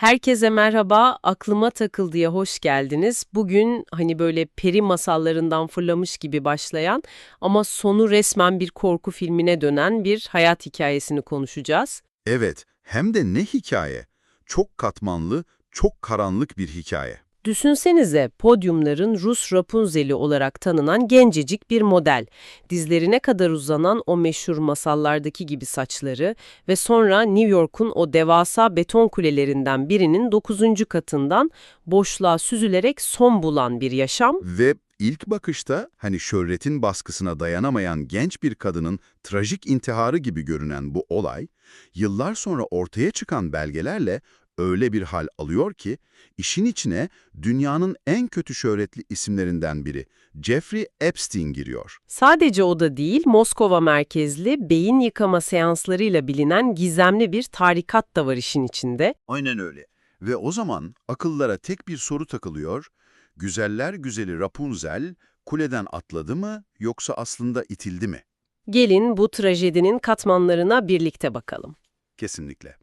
Herkese merhaba, aklıma takıldıya hoş geldiniz. Bugün hani böyle peri masallarından fırlamış gibi başlayan ama sonu resmen bir korku filmine dönen bir hayat hikayesini konuşacağız. Evet, hem de ne hikaye. Çok katmanlı, çok karanlık bir hikaye. Düşünsenize podyumların Rus Rapunzel'i olarak tanınan gencecik bir model. Dizlerine kadar uzanan o meşhur masallardaki gibi saçları ve sonra New York'un o devasa beton kulelerinden birinin 9. katından boşluğa süzülerek son bulan bir yaşam. Ve ilk bakışta hani şöhretin baskısına dayanamayan genç bir kadının trajik intiharı gibi görünen bu olay, yıllar sonra ortaya çıkan belgelerle öyle bir hal alıyor ki, işin içine dünyanın en kötü şöhretli isimlerinden biri, Jeffrey Epstein giriyor. Sadece o da değil, Moskova merkezli beyin yıkama seanslarıyla bilinen gizemli bir tarikat da var işin içinde. Aynen öyle. Ve o zaman akıllara tek bir soru takılıyor, güzeller güzeli Rapunzel kuleden atladı mı yoksa aslında itildi mi? Gelin bu trajedinin katmanlarına birlikte bakalım. Kesinlikle.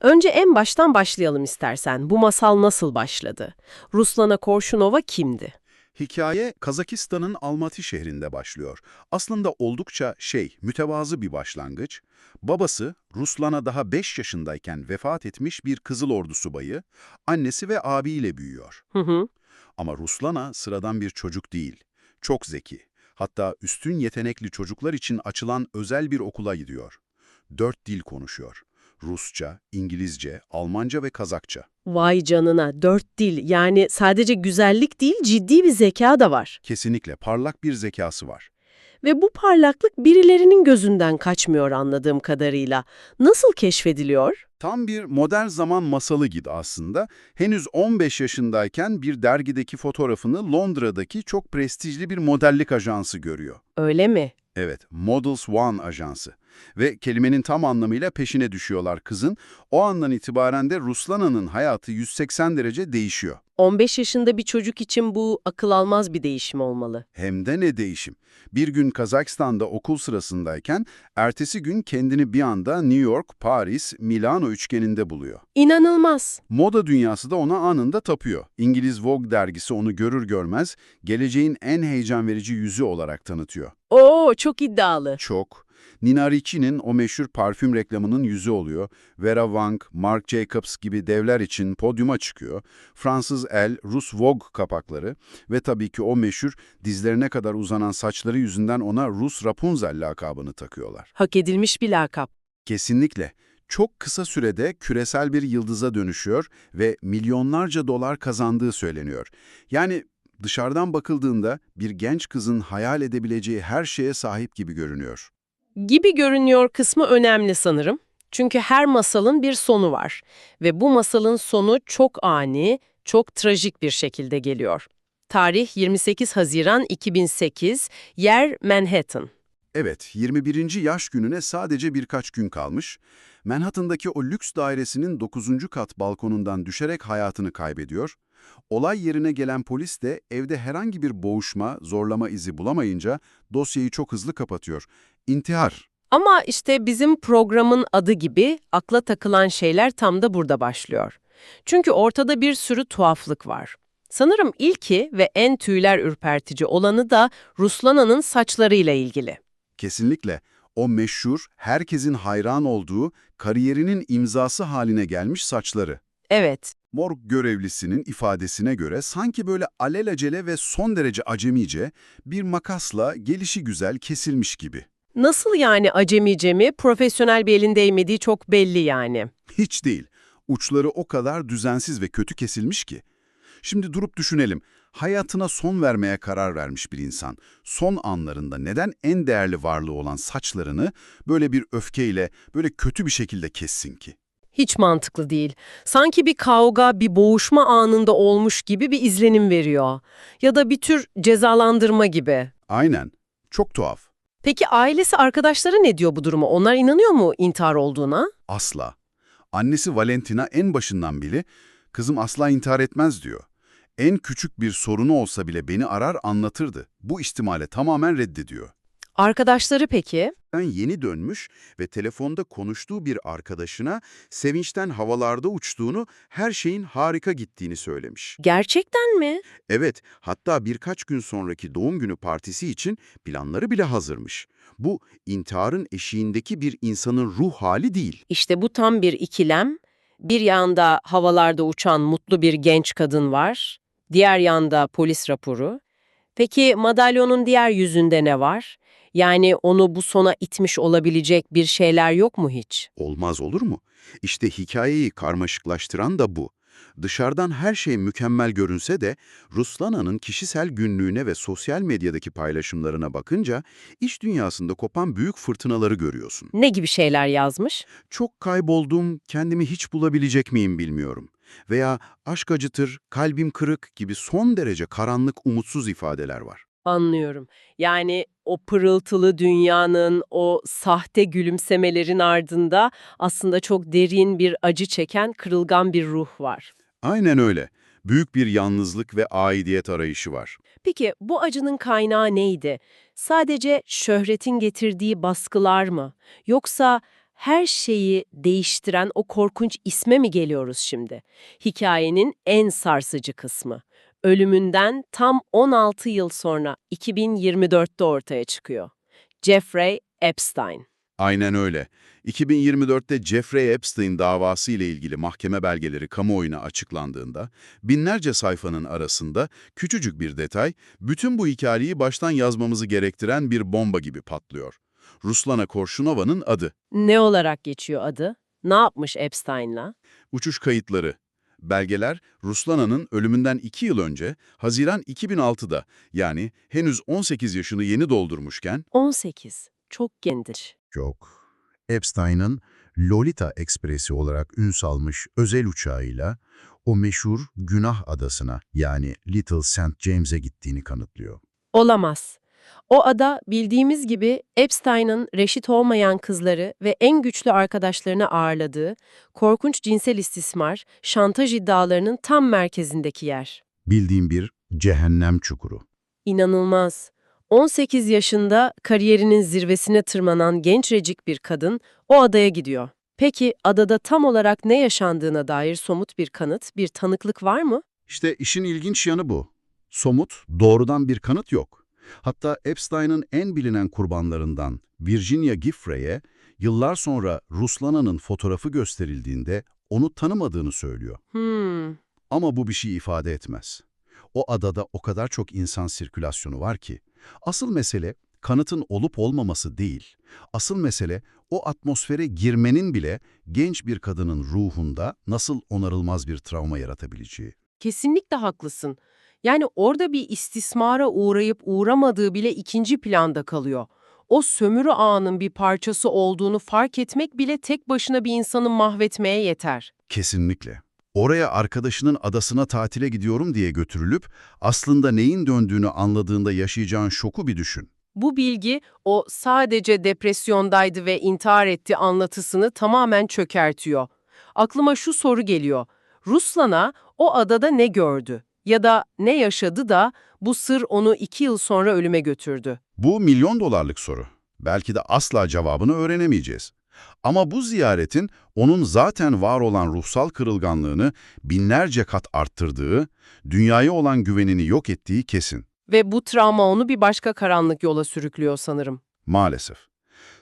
Önce en baştan başlayalım istersen. Bu masal nasıl başladı? Ruslana Korşunova kimdi? Hikaye Kazakistan'ın Almaty şehrinde başlıyor. Aslında oldukça şey, mütevazı bir başlangıç. Babası Ruslana daha 5 yaşındayken vefat etmiş bir Kızıl Ordu subayı, annesi ve abiyle büyüyor. Hı hı. Ama Ruslana sıradan bir çocuk değil. Çok zeki. Hatta üstün yetenekli çocuklar için açılan özel bir okula gidiyor. Dört dil konuşuyor. Rusça, İngilizce, Almanca ve Kazakça. Vay canına, dört dil. Yani sadece güzellik değil, ciddi bir zeka da var. Kesinlikle parlak bir zekası var. Ve bu parlaklık birilerinin gözünden kaçmıyor anladığım kadarıyla. Nasıl keşfediliyor? Tam bir modern zaman masalı gibi aslında. Henüz 15 yaşındayken bir dergideki fotoğrafını Londra'daki çok prestijli bir modellik ajansı görüyor. Öyle mi? Evet, Models One ajansı. Ve kelimenin tam anlamıyla peşine düşüyorlar kızın. O andan itibaren de Ruslana'nın hayatı 180 derece değişiyor. 15 yaşında bir çocuk için bu akıl almaz bir değişim olmalı. Hem de ne değişim. Bir gün Kazakistan'da okul sırasındayken, ertesi gün kendini bir anda New York, Paris, Milano üçgeninde buluyor. İnanılmaz. Moda dünyası da ona anında tapıyor. İngiliz Vogue dergisi onu görür görmez geleceğin en heyecan verici yüzü olarak tanıtıyor. Oo, çok iddialı. Çok. Nina Ricci'nin o meşhur parfüm reklamının yüzü oluyor. Vera Wang, Marc Jacobs gibi devler için podyuma çıkıyor. Fransız El, Rus Vogue kapakları ve tabii ki o meşhur dizlerine kadar uzanan saçları yüzünden ona Rus Rapunzel lakabını takıyorlar. Hak edilmiş bir lakap. Kesinlikle. Çok kısa sürede küresel bir yıldıza dönüşüyor ve milyonlarca dolar kazandığı söyleniyor. Yani dışarıdan bakıldığında bir genç kızın hayal edebileceği her şeye sahip gibi görünüyor. Gibi görünüyor kısmı önemli sanırım. Çünkü her masalın bir sonu var ve bu masalın sonu çok ani, çok trajik bir şekilde geliyor. Tarih 28 Haziran 2008, yer Manhattan. Evet, 21. yaş gününe sadece birkaç gün kalmış. Manhattan'daki o lüks dairesinin 9. kat balkonundan düşerek hayatını kaybediyor. Olay yerine gelen polis de evde herhangi bir boğuşma, zorlama izi bulamayınca dosyayı çok hızlı kapatıyor. İntihar. Ama işte bizim programın adı gibi akla takılan şeyler tam da burada başlıyor. Çünkü ortada bir sürü tuhaflık var. Sanırım ilki ve en tüyler ürpertici olanı da Ruslana'nın saçlarıyla ilgili. Kesinlikle. O meşhur, herkesin hayran olduğu, kariyerinin imzası haline gelmiş saçları. Evet, Morg görevlisinin ifadesine göre sanki böyle alelacele ve son derece acemice bir makasla gelişi güzel kesilmiş gibi. nasıl yani acemice mi, profesyonel bir elin değmediği çok belli yani. Hiç değil. Uçları o kadar düzensiz ve kötü kesilmiş ki. Şimdi durup düşünelim. Hayatına son vermeye karar vermiş bir insan, son anlarında neden en değerli varlığı olan saçlarını böyle bir öfkeyle, böyle kötü bir şekilde kessin ki? Hiç mantıklı değil. Sanki bir kavga, bir boğuşma anında olmuş gibi bir izlenim veriyor. Ya da bir tür cezalandırma gibi. Aynen. Çok tuhaf. Peki ailesi, arkadaşları ne diyor bu duruma? Onlar inanıyor mu intihar olduğuna? Asla. Annesi Valentina en başından bile kızım asla intihar etmez diyor. En küçük bir sorunu olsa bile beni arar anlatırdı. Bu ihtimale tamamen reddediyor. Arkadaşları peki? Ben yeni dönmüş ve telefonda konuştuğu bir arkadaşına sevinçten havalarda uçtuğunu, her şeyin harika gittiğini söylemiş. Gerçekten mi? Evet, hatta birkaç gün sonraki doğum günü partisi için planları bile hazırmış. Bu, intiharın eşiğindeki bir insanın ruh hali değil. İşte bu tam bir ikilem. Bir yanda havalarda uçan mutlu bir genç kadın var. Diğer yanda polis raporu. Peki madalyonun diğer yüzünde ne var? Yani onu bu sona itmiş olabilecek bir şeyler yok mu hiç? Olmaz olur mu? İşte hikayeyi karmaşıklaştıran da bu. Dışarıdan her şey mükemmel görünse de Ruslana'nın kişisel günlüğüne ve sosyal medyadaki paylaşımlarına bakınca iç dünyasında kopan büyük fırtınaları görüyorsun. Ne gibi şeyler yazmış? Çok kayboldum, kendimi hiç bulabilecek miyim bilmiyorum. Veya aşk acıtır, kalbim kırık gibi son derece karanlık, umutsuz ifadeler var. Anlıyorum. Yani o pırıltılı dünyanın, o sahte gülümsemelerin ardında aslında çok derin bir acı çeken, kırılgan bir ruh var. Aynen öyle. Büyük bir yalnızlık ve aidiyet arayışı var. Peki bu acının kaynağı neydi? Sadece şöhretin getirdiği baskılar mı? Yoksa her şeyi değiştiren o korkunç isme mi geliyoruz şimdi? Hikayenin en sarsıcı kısmı. Ölümünden tam 16 yıl sonra 2024'te ortaya çıkıyor. Jeffrey Epstein. Aynen öyle. 2024'te Jeffrey Epstein davası ile ilgili mahkeme belgeleri kamuoyuna açıklandığında, binlerce sayfanın arasında küçücük bir detay, bütün bu hikayeyi baştan yazmamızı gerektiren bir bomba gibi patlıyor. Ruslana Korşunova'nın adı, Ne olarak geçiyor adı? Ne yapmış Epstein'la? uçuş kayıtları. Belgeler, Ruslana'nın ölümünden 2 yıl önce, Haziran 2006'da, yani henüz 18 yaşını yeni doldurmuşken, 18. Çok genç. Çok. Epstein'ın Lolita Ekspresi olarak ün salmış özel uçağıyla o meşhur Günah Adası'na yani Little St. James'e gittiğini kanıtlıyor. Olamaz. O ada bildiğimiz gibi Epstein'ın reşit olmayan kızları ve en güçlü arkadaşlarını ağırladığı, korkunç cinsel istismar, şantaj iddialarının tam merkezindeki yer. Bildiğim bir cehennem çukuru. İnanılmaz. 18 yaşında kariyerinin zirvesine tırmanan gençrecik bir kadın o adaya gidiyor. Peki adada tam olarak ne yaşandığına dair somut bir kanıt, bir tanıklık var mı? İşte işin ilginç yanı bu. Somut, doğrudan bir kanıt yok. Hatta Epstein'ın en bilinen kurbanlarından Virginia Giffrey'e yıllar sonra Ruslana'nın fotoğrafı gösterildiğinde onu tanımadığını söylüyor. Hmm, Ama bu bir şey ifade etmez. O adada o kadar çok insan sirkülasyonu var ki. Asıl mesele kanıtın olup olmaması değil. Asıl mesele o atmosfere girmenin bile genç bir kadının ruhunda nasıl onarılmaz bir travma yaratabileceği. Kesinlikle haklısın. Yani orada bir istismara uğrayıp uğramadığı bile ikinci planda kalıyor. O sömürü ağının bir parçası olduğunu fark etmek bile tek başına bir insanı mahvetmeye yeter. Kesinlikle. Oraya arkadaşının adasına tatile gidiyorum diye götürülüp aslında neyin döndüğünü anladığında yaşayacağın şoku bir düşün. Bu bilgi o sadece depresyondaydı ve intihar etti anlatısını tamamen çökertiyor. Aklıma şu soru geliyor. Ruslan'a o adada ne gördü? Ya da ne yaşadı da bu sır onu iki yıl sonra ölüme götürdü? Bu milyon dolarlık soru. Belki de asla cevabını öğrenemeyeceğiz. Ama bu ziyaretin onun zaten var olan ruhsal kırılganlığını binlerce kat arttırdığı, dünyaya olan güvenini yok ettiği kesin. Ve bu travma onu bir başka karanlık yola sürüklüyor sanırım. Maalesef.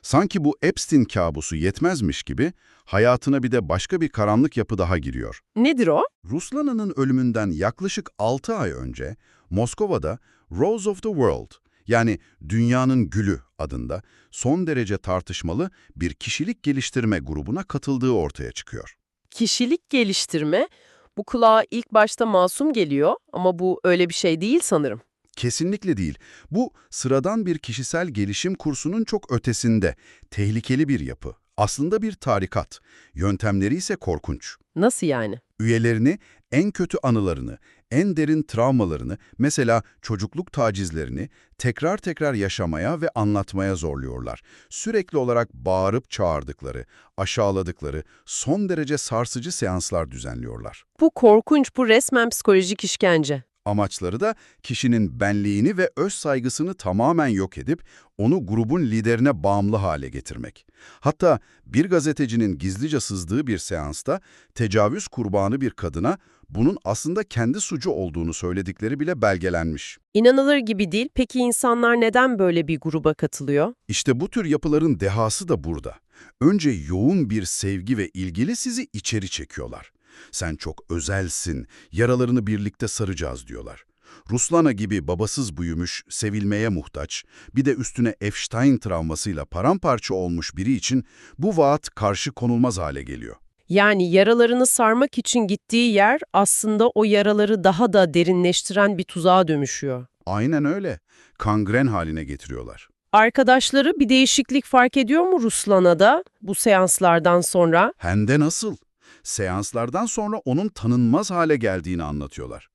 Sanki bu Epstein kabusu yetmezmiş gibi hayatına bir de başka bir karanlık yapı daha giriyor. Nedir o? Ruslana'nın ölümünden yaklaşık 6 ay önce Moskova'da Rose of the World yani Dünyanın Gülü adında son derece tartışmalı bir kişilik geliştirme grubuna katıldığı ortaya çıkıyor. Kişilik geliştirme. Bu kulağa ilk başta masum geliyor ama bu öyle bir şey değil sanırım. Kesinlikle değil. Bu sıradan bir kişisel gelişim kursunun çok ötesinde, tehlikeli bir yapı. Aslında bir tarikat. Yöntemleri ise korkunç. Nasıl yani? Üyelerini en kötü anılarını, en derin travmalarını, mesela çocukluk tacizlerini tekrar tekrar yaşamaya ve anlatmaya zorluyorlar. Sürekli olarak bağırıp çağırdıkları, aşağıladıkları, son derece sarsıcı seanslar düzenliyorlar. Bu korkunç, bu resmen psikolojik işkence. Amaçları da kişinin benliğini ve öz saygısını tamamen yok edip onu grubun liderine bağımlı hale getirmek. Hatta bir gazetecinin gizlice sızdığı bir seansta tecavüz kurbanı bir kadına bunun aslında kendi suçu olduğunu söyledikleri bile belgelenmiş. İnanılır gibi değil. Peki insanlar neden böyle bir gruba katılıyor? İşte bu tür yapıların dehası da burada. Önce yoğun bir sevgi ve ilgili sizi içeri çekiyorlar. Sen çok özelsin, yaralarını birlikte saracağız diyorlar. Ruslana gibi babasız büyümüş, sevilmeye muhtaç, bir de üstüne Epstein travmasıyla paramparça olmuş biri için bu vaat karşı konulmaz hale geliyor. Yani yaralarını sarmak için gittiği yer aslında o yaraları daha da derinleştiren bir tuzağa dönüşüyor. Aynen öyle. Kangren haline getiriyorlar. Arkadaşları bir değişiklik fark ediyor mu Ruslana'da bu seanslardan sonra? Hem de nasıl? Seanslardan sonra onun tanınmaz hale geldiğini anlatıyorlar.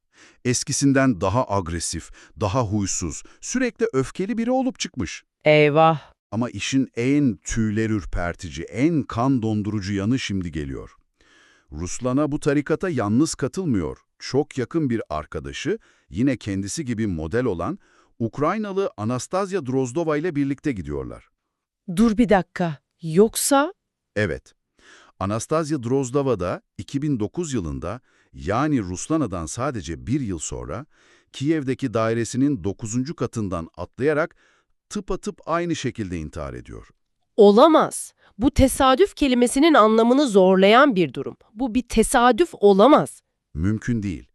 Eskisinden daha agresif, daha huysuz, sürekli öfkeli biri olup çıkmış. Eyvah! Ama işin en tüyler ürpertici, en kan dondurucu yanı şimdi geliyor. Ruslana bu tarikata yalnız katılmıyor. Çok yakın bir arkadaşı, yine kendisi gibi model olan Ukraynalı Anastasia Drozdova ile birlikte gidiyorlar. Dur bir dakika. Yoksa Evet, Anastasia Drozdova da 2009 yılında yani Ruslana'dan sadece bir yıl sonra Kiev'deki dairesinin 9. katından atlayarak tıpatıp aynı şekilde intihar ediyor. olamaz. Bu tesadüf kelimesinin anlamını zorlayan bir durum. Bu bir tesadüf olamaz. Mümkün değil.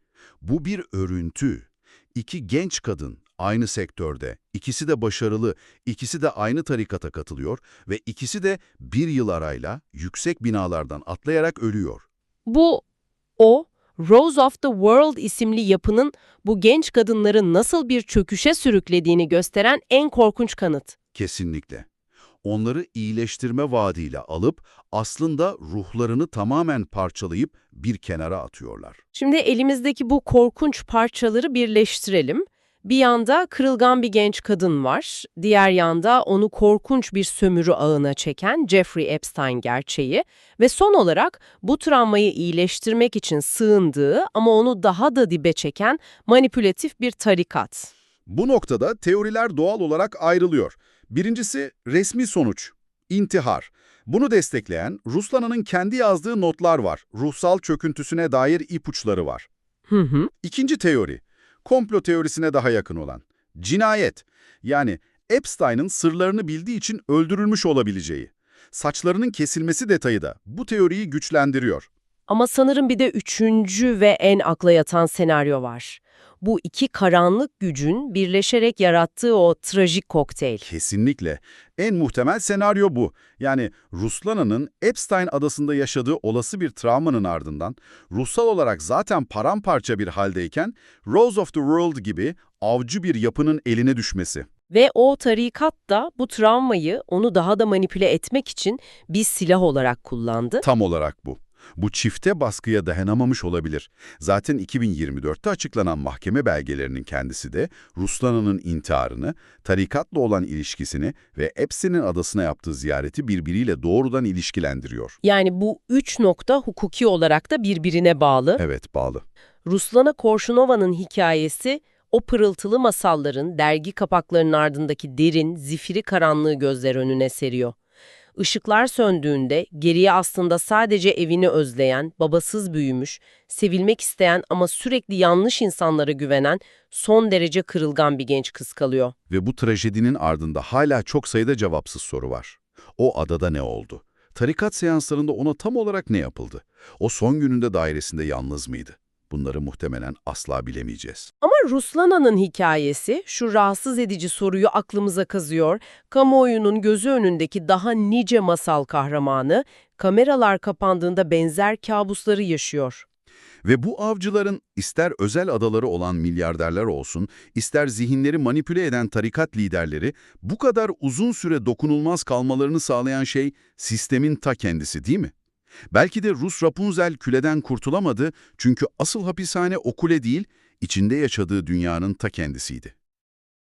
Bu bir örüntü. İki genç kadın aynı sektörde, ikisi de başarılı, ikisi de aynı tarikata katılıyor ve ikisi de bir yıl arayla yüksek binalardan atlayarak ölüyor. Bu, o, Rose of the World isimli yapının bu genç kadınları nasıl bir çöküşe sürüklediğini gösteren en korkunç kanıt. Kesinlikle. Onları iyileştirme vaadiyle alıp aslında ruhlarını tamamen parçalayıp bir kenara atıyorlar. Şimdi elimizdeki bu korkunç parçaları birleştirelim. Bir yanda kırılgan bir genç kadın var, diğer yanda onu korkunç bir sömürü ağına çeken Jeffrey Epstein gerçeği ve son olarak bu travmayı iyileştirmek için sığındığı ama onu daha da dibe çeken manipülatif bir tarikat. Bu noktada teoriler doğal olarak ayrılıyor. Birincisi resmi sonuç, intihar. Bunu destekleyen Ruslana'nın kendi yazdığı notlar var. Ruhsal çöküntüsüne dair ipuçları var. Hı hı. İkinci teori, komplo teorisine daha yakın olan. Cinayet, yani Epstein'ın sırlarını bildiği için öldürülmüş olabileceği. Saçlarının kesilmesi detayı da bu teoriyi güçlendiriyor. Ama sanırım bir de üçüncü ve en akla yatan senaryo var. Bu iki karanlık gücün birleşerek yarattığı o trajik kokteyl. Kesinlikle. En muhtemel senaryo bu. Yani Ruslana'nın Epstein adasında yaşadığı olası bir travmanın ardından ruhsal olarak zaten paramparça bir haldeyken Rose of the World gibi avcı bir yapının eline düşmesi. Ve o tarikat da bu travmayı onu daha da manipüle etmek için bir silah olarak kullandı. Tam olarak bu. Bu çifte baskıya dayanamamış olabilir. Zaten 2024'te açıklanan mahkeme belgelerinin kendisi de Ruslana'nın intiharını, tarikatla olan ilişkisini ve Epstein'in adasına yaptığı ziyareti birbiriyle doğrudan ilişkilendiriyor. Yani bu üç nokta hukuki olarak da birbirine bağlı. Evet, bağlı. Ruslana Korşunova'nın hikayesi o pırıltılı masalların dergi kapaklarının ardındaki derin, zifiri karanlığı gözler önüne seriyor. Işıklar söndüğünde geriye aslında sadece evini özleyen, babasız büyümüş, sevilmek isteyen ama sürekli yanlış insanlara güvenen, son derece kırılgan bir genç kız kalıyor. Ve bu trajedinin ardında hala çok sayıda cevapsız soru var. O adada ne oldu? Tarikat seanslarında ona tam olarak ne yapıldı? O son gününde dairesinde yalnız mıydı? Bunları muhtemelen asla bilemeyeceğiz. Ama Ruslana'nın hikayesi şu rahatsız edici soruyu aklımıza kazıyor. Kamuoyunun gözü önündeki daha nice masal kahramanı, kameralar kapandığında benzer kabusları yaşıyor. Ve bu avcıların ister özel adaları olan milyarderler olsun, ister zihinleri manipüle eden tarikat liderleri, bu kadar uzun süre dokunulmaz kalmalarını sağlayan şey sistemin ta kendisi değil mi? Belki de Rus Rapunzel küleden kurtulamadı çünkü asıl hapishane o kule değil, içinde yaşadığı dünyanın ta kendisiydi.